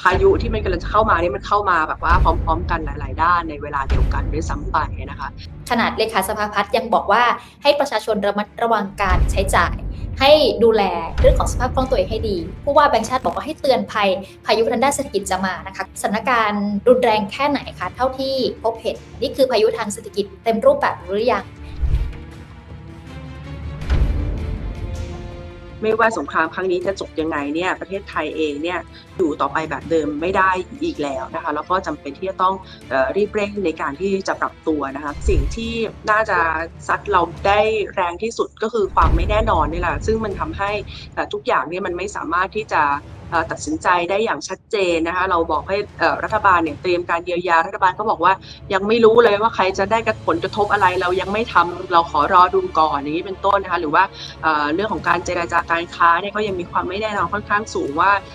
พายุที่มันกำลังจะเข้ามานี่มันเข้ามาแบบว่าพร้อม ๆ กันหลาย ๆ ด้านในเวลาเดียวกันด้วยซ้ำไปนะคะ ขนาดเลขาสภาพัฒน์ยังบอกว่าให้ประชาชนระมัดระวังการใช้จ่าย ให้ดูแลเรื่องของสภาพคล่องตัวเองให้ดี ผู้ว่าแบงค์ชาติบอกว่าให้เตือนภัย พายุทางด้านเศรษฐกิจจะมานะคะสถานการณ์รุนแรงแค่ไหนคะเท่าที่พบเห็นนี่คือพายุทางเศรษฐกิจเต็มรูปแบบหรือยัง ไม่ว่าสงครามครั้งนี้จะจบยังไงเนี่ยประเทศไทยเองเนี่ยอยู่ต่อไปแบบเดิมไม่ได้อีกแล้วนะคะแล้วก็จำเป็นที่จะต้องรีบเร่งในการที่จะปรับตัวนะคะสิ่งที่น่าจะซัดเราได้แรงที่สุดก็คือความไม่แน่นอนนี่แหละซึ่งมันทำให้ทุกอย่างเนี่ยมันไม่สามารถที่จะ ตัดสินใจได้อย่างชัดเจนนะคะเราบอกให้รัฐบาลเนี่ยเตรียมการเยียวยารัฐบาลก็บอกว่า ยังไม่รู้เลยว่าใครจะได้ผลกระทบอะไรเรายังไม่ทำเราขอรอดูก่อนอย่างนี้เป็นต้นนะคะหรือว่าเอ่อเรื่องของการเจราจาการค้าเนี่ยก็ยังมีความไม่แน่นอนค่อนข้างสูงว่า